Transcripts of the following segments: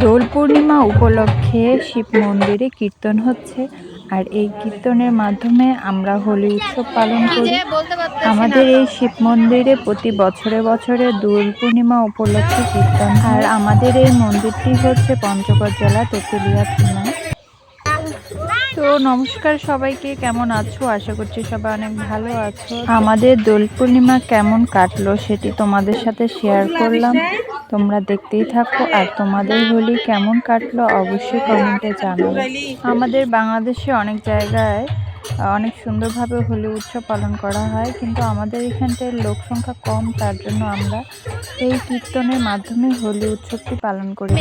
দোল পূর্ণিমা উপলক্ষে শিব মন্দিরে কীর্তন হচ্ছে আর এই কীর্তনের মাধ্যমে আমরা হোলি উৎসব পালন করি। আমাদের এই শিব মন্দিরে প্রতি বছরে বছরে দোল পূর্ণিমা উপলক্ষে কীর্তন আর আমাদের এই মন্দিরটি হচ্ছে পঞ্চগড় জেলা তেঁতুলিয়া থানায় তো নমস্কার সবাইকে কেমন আছো? আশা করছি সবাই অনেক ভালো আছো। আমাদের দোল পূর্ণিমা কেমন কাটলো সেটি তোমাদের সাথে শেয়ার করলাম। তোমরা দেখতেই থাকো। আর তোমাদের হোলি কেমন কাটলো অবশ্যই কমেন্টে জানাও। আমাদের বাংলাদেশে অনেক জায়গায় অনেক সুন্দরভাবে হোলি উৎসব পালন করা হয়। কিন্তু আমাদের এখানটায় লোক সংখ্যা কম তার জন্য আমরা এই কীর্তনের মাধ্যমে হোলি উৎসবটি পালন করি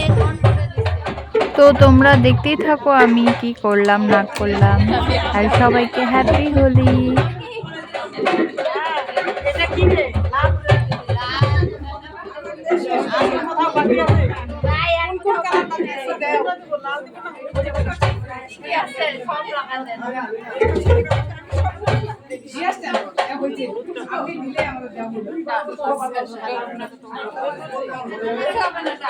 তো তোমরা দেখতেই থাকো আমি কি করলাম না করলাম। আর সবাইকে হ্যাপি হোলি। আমারটা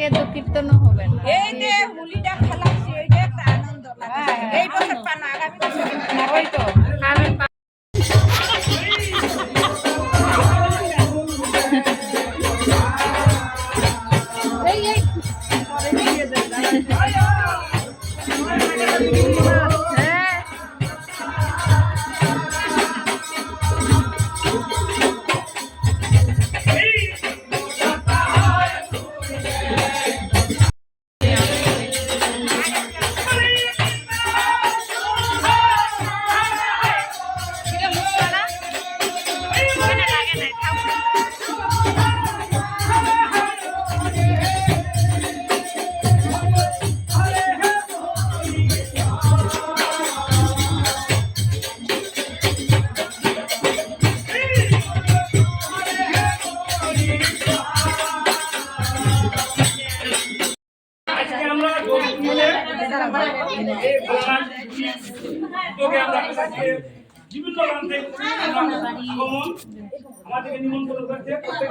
কালকে তো কীর্তনও হবে না। এই যে হোলিটা খেলাচ্ছি ওইটা একটা আনন্দ লাগে এই বছর পানা আগামী বছর ওই তো। বিভিন্ন আগমন আমাদেরকে নিমন্ত্রণ করছে প্রত্যেক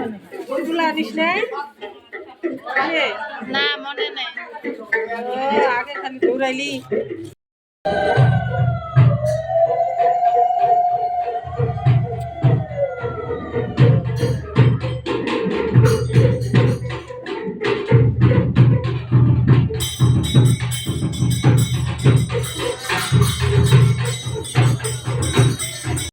আনিস নাই এ, না মনে নেই। ও, আগে খালি দৌড়াইলি।